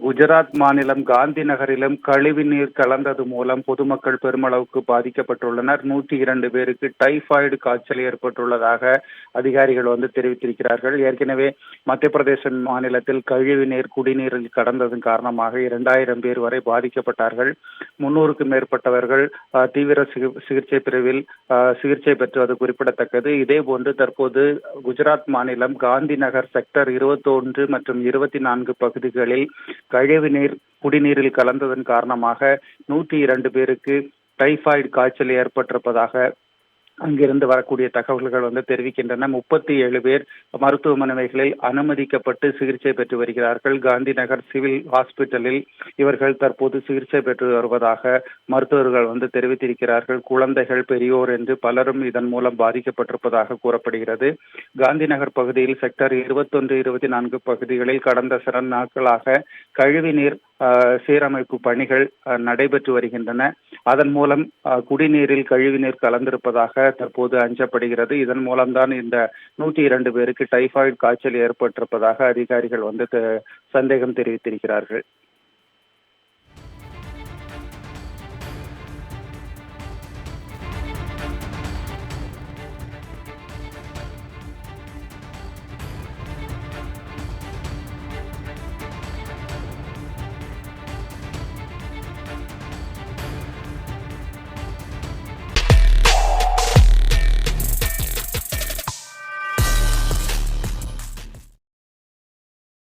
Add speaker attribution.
Speaker 1: குஜராத் மாநிலம் காந்தி நகரிலும் கழிவு நீர் கலந்தது மூலம் பொதுமக்கள் பெருமளவுக்கு பாதிக்கப்பட்டுள்ளனர். நூற்றி இரண்டு பேருக்கு டைபாய்டு காய்ச்சல் ஏற்பட்டுள்ளதாக அதிகாரிகள் வந்து தெரிவித்திருக்கிறார்கள். ஏற்கனவே மத்திய பிரதேச மாநிலத்தில் கழிவு நீர் குடிநீரில் கடந்ததன் காரணமாக இரண்டாயிரம் பேர் வரை பாதிக்கப்பட்டார்கள். முன்னூறுக்கும் மேற்பட்டவர்கள் அஹ், தீவிர சிகி- சிகிச்சை பிரிவில் சிகிச்சை பெற்றுவது குறிப்பிடத்தக்கது. இதே போன்று தற்போது குஜராத் மாநிலம் காந்தி நகர் செக்டர் இருபத்தொன்று மற்றும் இருபத்தி நான்கு பகுதிகளில் கழிவு நீர் குடிநீரில் கலந்ததன் காரணமாக நூற்றி இரண்டு பேருக்கு டைபாய்டு காய்ச்சல் ஏற்பட்டிருப்பதாக அங்கிருந்து வரக்கூடிய தகவல்கள் வந்து தெரிவிக்கின்றன. முப்பத்தி ஏழு பேர் மருத்துவமனைகளில் அனுமதிக்கப்பட்டு சிகிச்சை பெற்று வருகிறார்கள். காந்தி நகர் சிவில் ஹாஸ்பிட்டலில் இவர்கள் தற்போது சிகிச்சை பெற்று வருவதாக மருத்துவர்கள் வந்து தெரிவித்திருக்கிறார்கள். குழந்தைகள் பெரியோர் என்று பலரும் இதன் மூலம் பாதிக்கப்பட்டிருப்பதாக கூறப்படுகிறது. காந்தி நகர் பகுதியில் செக்டர் இருபத்தொன்று இருபத்தி நான்கு பகுதிகளில் கடந்த சில நாட்களாக கழிவுநீர் சீரமைப்பு பணிகள் அஹ், நடைபெற்று வருகின்றன. அதன் மூலம் அஹ், குடிநீரில் கழிவுநீர் கலந்திருப்பதாக தற்போது அஞ்சப்படுகிறது. இதன் மூலம்தான் இந்த நூற்றி இரண்டு பேருக்கு டைபாய்டு காய்ச்சல் ஏற்பட்டிருப்பதாக அதிகாரிகள் வந்து சந்தேகம் தெரிவித்திருக்கிறார்கள்.